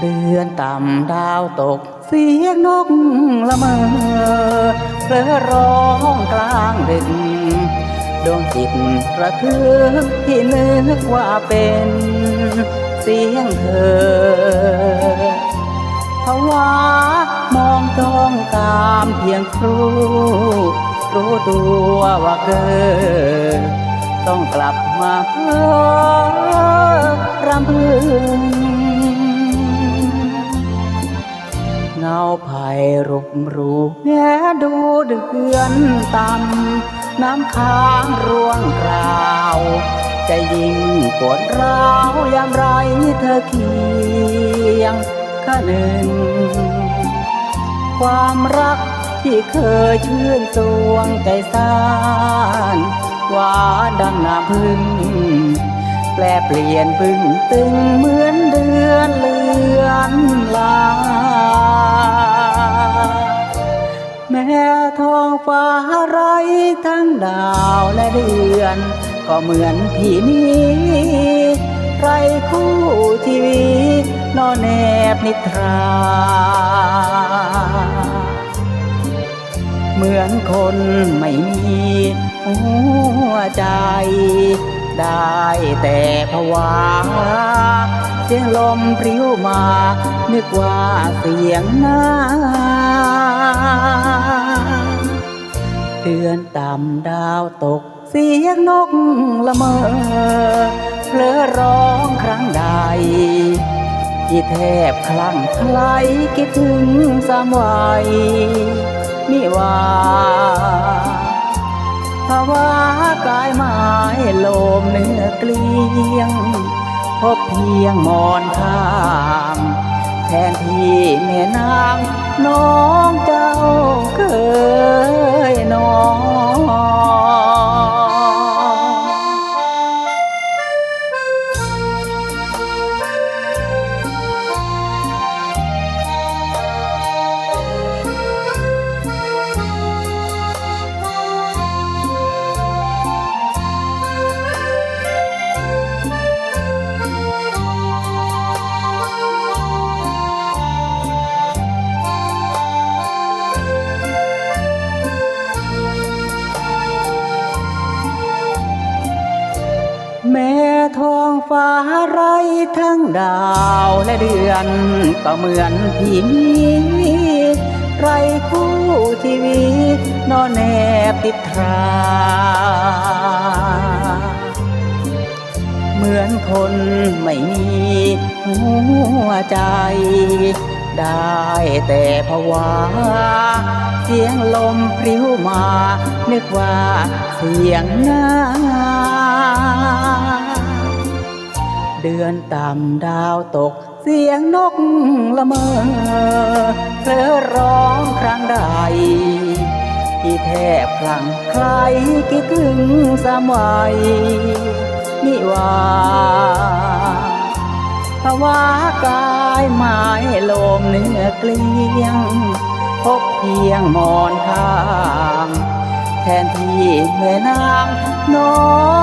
เดือนต่ำดาวตก เสียงนกละเมอเพลอร้องกลางดึกดวงจิตระทึกที่นึกว่าเป็นเสียงเธอภาวามองจ้องตามเพียงครูรู้ตัวว่าเกิดต้องกลับมาเพ้อรำพึง เงาไผ่รุกรูแงดูเดือนต่ำน้ำค้างร่วงกราว จะยิ่งปวดร้าวยามไรเธอเคียงข้าหนึ่ง ความรักที่เคยชื่นสวงใจสานหวานดังน้ำพึ่ง แปลเปลี่ยนพึ่งตึงเหมือนเดือนเลือน ฟ้าไรทั้งดาวและเดือน ก็เหมือนพี่นี้ไรคู่ชีวิตนอนแนบนิทรา เหมือนคนไม่มีหัวใจ ได้แต่ภวะเสียงลมพริ้วมา นึกว่าเสียงน้ำ ดือนต่ำดาวตก เสียงนกละเมอเพลอร้องครั้งใดที่แทบคลั่งไคล้คิดถึงสามวัยมิว่าภาวะกายไม้โลมเนื้อเกลียง พบเพียงมอนข้างแทนที่แม่นางน้องจ้า ฟ้าไรทั้งดาวและเดือน ก็เหมือนพี่นี้ไรคู่ชีวิตนอนแนบติดทราเหมือนคนไม่มีหัวใจ ได้แต่ภาวะเสียงลมพริ้วมา นึกว่าเสียงน้ำ เดือนต่ำดาวตก เสียงนกละเมอเพลอร้องครั้งใดที่แทบพลังใครคิดถึงสมัยมิวาภาวะกายไม้ลมเนื้อเกลียง พบเพียงมอนข้าง แทนที่แม่นางน้อง